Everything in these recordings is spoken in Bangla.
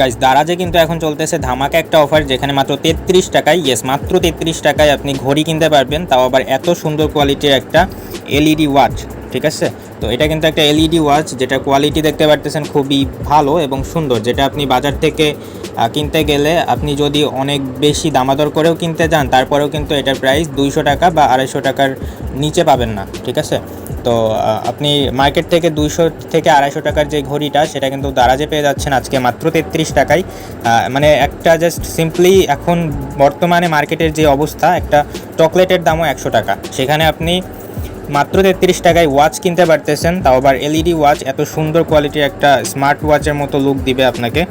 গাইজ দারাজে কিন্তু এখন চলতেছে ধামাকা একটা অফার যেখানে মাত্র তেত্রিশ টাকায় ইয়েস মাত্র তেত্রিশ টাকায় আপনি ঘড়ি কিনতে পারবেন। তাও আবার এত সুন্দর কোয়ালিটির একটা এলইডি ওয়াচ ঠিক আছে? তো এটা কিন্তু একটা এলইডি ওয়াচ যেটা কোয়ালিটি দেখতে পারতেছেন খুবই ভালো এবং সুন্দর। যেটা আপনি বাজার থেকে কিনতে গেলে আপনি যদি অনেক বেশি দামাদর করেও কিনতে যান, তারপরেও কিন্তু এটার প্রাইস দুইশো টাকা বা আড়াইশো টাকার নিচে পাবেন না, ঠিক আছে? তো আপনি মার্কেট থেকে দুইশো থেকে আড়াইশো টাকার যে ঘড়িটা, সেটা কিন্তু দারাজে পেয়ে যাচ্ছেন আজকে মাত্র তেত্রিশ টাকায়। মানে একটা জাস্ট সিম্পলি এখন বর্তমানে মার্কেটের যে অবস্থা, একটা চকলেটের দামও একশো টাকা। সেখানে আপনি মাত্র তেত্রিশ টাকায় ওয়াচ কিনতে পারতেছেন, তাও আবার এলইডি ওয়াচ এত সুন্দর কোয়ালিটির একটা স্মার্ট ওয়াচের মতো লুক দিবে আপনাকে।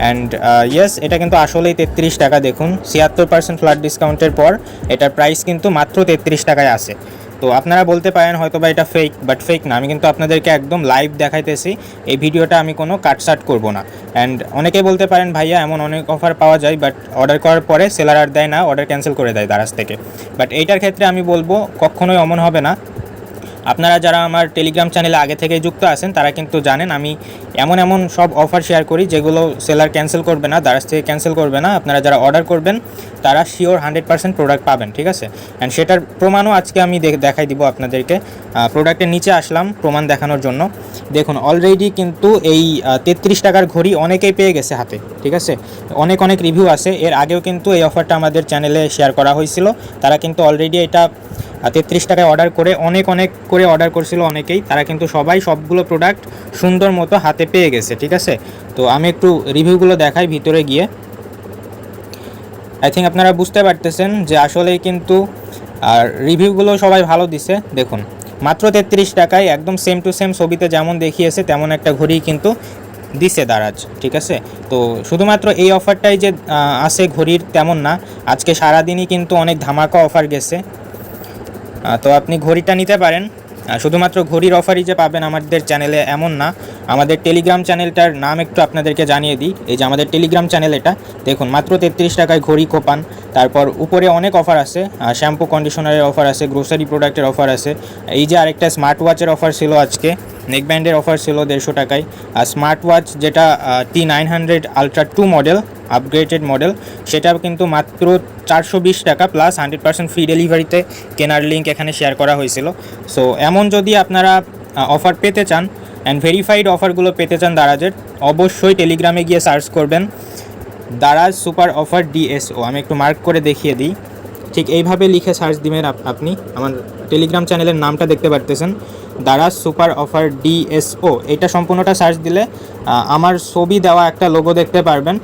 অ্যান্ড ইয়েস এটা কিন্তু আসলেই তেত্রিশ টাকা, দেখুন, ছিয়াত্তর পার্সেন্ট ফ্ল্যাট ডিসকাউন্টের পর এটার প্রাইস কিন্তু মাত্র তেত্রিশ টাকায় আছে। তো আপনারা বলতে পারেন হয়তো বা এটা ফেক বাট ফেক না। আমি কিন্তু আপনাদেরকে একদম লাইভ দেখাইতেছি, এই ভিডিওটা আমি কোনো কাটসাট করব না। অ্যান্ড অনেকে বলতে পারেন, ভাইয়া, এমন অনেক অফার পাওয়া যায় বাট অর্ডার করার পরে সেলার আর দেয় না অর্ডার ক্যান্সেল করে দেয় দারাজ থেকে। বাট এইটার ক্ষেত্রে আমি বলব, কখনোই অমন হবে না। আপনারা যারা আমার টেলিগ্রাম চ্যানেলে আগে থেকে যুক্ত আছেন, তারা কিন্তু জানেন আমি এমন এমন সব অফার শেয়ার করি যেগুলো সেলার ক্যান্সেল করবে না দারাজ থেকে ক্যান্সেল করবে না। আপনারা যারা অর্ডার করবেন, তারা শিওর হান্ড্রেড পার্সেন্ট প্রোডাক্ট পাবেন, ঠিক আছে? অ্যান্ড সেটার প্রমাণও আজকে আমি দেখাই দিব আপনাদেরকে। প্রোডাক্টের নিচে আসলাম প্রমাণ দেখানোর জন্য। দেখুন অলরেডি কিন্তু এই তেত্রিশ টাকার ঘড়ি অনেকেই পেয়ে গেছে হাতে, ঠিক আছে? অনেক অনেক রিভিউ আছে। এর আগেও কিন্তু এই অফারটা আমাদের চ্যানেলে শেয়ার করা হয়েছিল। তারা কিন্তু অলরেডি এটা তেত্রিশ টাকায় অর্ডার করে, অনেক অনেক করে অর্ডার করছিল অনেকেই। তারা কিন্তু সবাই সবগুলো প্রোডাক্ট সুন্দর মতো হাতে পেয়ে গেছে, ঠিক আছে? তো আমি একটু রিভিউগুলো দেখাই ভিতরে গিয়ে। আই থিঙ্ক আপনারা বুঝতে পারতেছেন যে আসলেই কিন্তু, আর রিভিউগুলো সবাই ভালো দিছে, দেখুন। মাত্র তেত্রিশ টাকায় একদম সেম টু সেম ছবিতে যেমন দেখিয়েছে, তেমন একটা ঘড়ি কিন্তু দিছে দারাজ, ঠিক আছে? তো শুধুমাত্র এই অফারটাই যে আছে ঘড়ির তেমন না। আজকে সারাদিনই কিন্তু অনেক ধামাকা অফার গেছে। তো আপনি ঘড়িটা নিতে পারেন। শুধুমাত্র ঘড়ির অফারই যে পাবেন আমাদের চ্যানেলে এমন না। আমাদের টেলিগ্রাম চ্যানেলটার নাম একটু আপনাদেরকে জানিয়ে দিই। এই যে আমাদের টেলিগ্রাম চ্যানেল এটা, দেখুন, মাত্র তেত্রিশ টাকায় ঘড়ি কোপান। তারপর উপরে অনেক অফার আছে শ্যাম্পু কন্ডিশনারের অফার আছে গ্রোসারি প্রোডাক্টের অফার আছে। এই যে আরেকটা স্মার্ট ওয়াচের অফার ছিল আজকে। নেক ব্যান্ডের অফার ছিল দেড়শো টাকায়। আর স্মার্ট ওয়াচ যেটা T nine hundred ultra two model upgraded model সেটা কিন্তু মাত্র চারশো বিশ টাকা প্লাস হান্ড্রেড পার্সেন্ট ফ্রি ডেলিভারিতে কেনার লিঙ্ক এখানে শেয়ার করা হয়েছিল। সো এমন যদি আপনারা অফার পেতে চান অ্যান্ড ভেরিফাইড অফারগুলো পেতে চান দারাজের, অবশ্যই টেলিগ্রামে গিয়ে সার্চ করবেন। দারাজ সুপার অফার ডিএসও আমি একটু মার্ক করে দেখিয়ে দিই। ঠিক এইভাবে লিখে সার্চ দিবেন আপ- আপনি। আমার টেলিগ্রাম চ্যানেলের নামটা দেখতে পারতেছেন। দারাজ সুপার অফার ডিএসও এটা সম্পূর্ণটা সার্চ দিলে আমার ছবি দেওয়া একটা লোগো দেখতে পারবেন।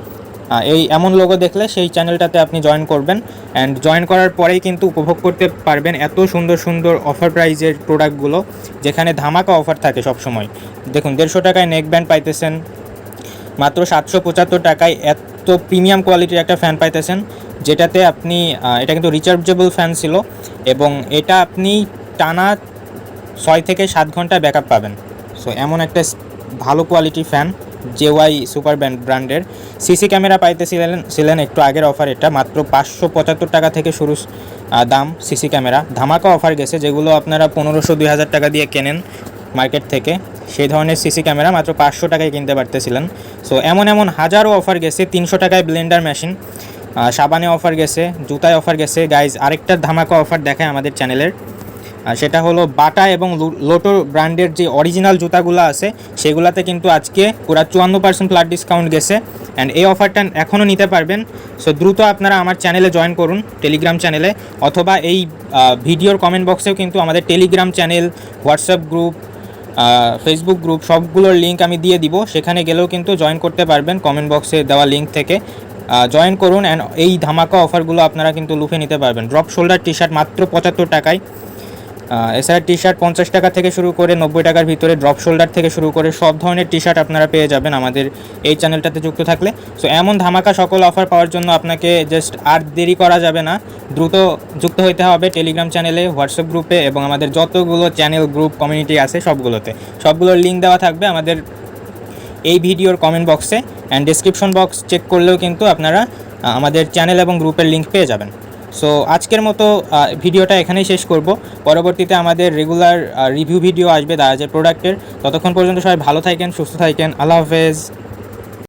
এই এমন লোগো দেখলে সেই চ্যানেলটাতে আপনি জয়েন করবেন। অ্যান্ড জয়েন করার পরেই কিন্তু উপভোগ করতে পারবেন এত সুন্দর সুন্দর অফার প্রাইজের প্রোডাক্টগুলো যেখানে ধামাকা অফার থাকে সব সময় দেখুন, দেড়শো টাকায় নেক ব্যান্ড পাইতেছেন, মাত্র সাতশো পঁচাত্তর টাকায় এত প্রিমিয়াম কোয়ালিটির একটা ফ্যান পাইতেছেন, যেটাতে আপনি এটা কিন্তু রিচার্জেবল ফ্যান ছিল। এবং এটা আপনি টানা ছয় থেকে সাত ঘণ্টা ব্যাকআপ পাবেন। সো এমন একটা ভালো quality fan JY super brand ব্র্যান্ডের সিসি ক্যামেরা পাইতেছিলেন, ছিলেন একটু আগের অফার এটা, মাত্র পাঁচশো পঁচাত্তর টাকা থেকে শুরু দাম সিসি ক্যামেরা ধামাকা অফার গেছে, যেগুলো আপনারা পনেরোশো, দুই হাজার টাকা দিয়ে কেনেন মার্কেট থেকে। সেই ধরনের সিসি ক্যামেরা মাত্র পাঁচশো টাকায় কিনতে পারতেছিলেন। সো এমন এমন হাজারো অফার গেছে, তিনশো টাকায় ব্লেন্ডার মেশিন সাবানে অফার গেছে, জুতায় অফার গেছে। গাইজ আরেকটা ধামাকা অফার দেখায় আমাদের চ্যানেলের সেটা হলো বাটা এবং লোটো ব্র্যান্ডের যে অরিজিনাল জুতাগুলো আছে, সেগুলাতে কিন্তু আজকে পুরো চুয়ান্ন পার্সেন্ট ফ্ল্যাট ডিসকাউন্ট গেছে। অ্যান্ড এই অফারটা এখনও নিতে পারবেন। সো দ্রুত আপনারা আমার চ্যানেলে জয়েন করুন টেলিগ্রাম চ্যানেলে অথবা এই ভিডিওর কমেন্ট বক্সেও কিন্তু আমাদের Telegram channel WhatsApp group Facebook group সবগুলোর লিঙ্ক আমি দিয়ে দিব। সেখানে গেলেও কিন্তু জয়েন করতে পারবেন কমেন্ট বক্সে দেওয়া লিঙ্ক থেকে। জয়েন করুন অ্যান্ড এই ধামাকা অফারগুলো আপনারা কিন্তু লুফে নিতে পারবেন। ড্রপ শোল্ডার টি শার্ট মাত্র পঁচাত্তর টাকায়। এছাড়া টি শার্ট পঞ্চাশ টাকা থেকে শুরু করে নব্বই টাকার ভিতরে ড্রপ শোল্ডার থেকে শুরু করে সব ধরনের টি শার্ট আপনারা পেয়ে যাবেন আমাদের এই চ্যানেলটাতে যুক্ত থাকলে। সো এমন ধামাকা সকল অফার পাওয়ার জন্য আপনাকে জাস্ট আর দেরি করা যাবে না। দ্রুত যুক্ত হতে হবে টেলিগ্রাম চ্যানেলে হোয়াটসঅ্যাপ গ্রুপে এবং আমাদের যতগুলো চ্যানেল গ্রুপ কমিউনিটি আছে সবগুলোতে। সবগুলোর লিঙ্ক দেওয়া থাকবে আমাদের এই ভিডিওর কমেন্ট বক্সে অ্যান্ড ডিসক্রিপশন বক্স চেক করলেও কিন্তু আপনারা আমাদের চ্যানেল এবং গ্রুপের লিঙ্ক পেয়ে যাবেন। সো আজকের মতো ভিডিওটা এখানেই শেষ করব। পরবর্তীতে আমাদের রেগুলার রিভিউ ভিডিও আসবে দারাজের প্রোডাক্টের ততক্ষণ পর্যন্ত সবাই ভালো থাকেন, সুস্থ থাকেন। আল্লাহ হাফেজ।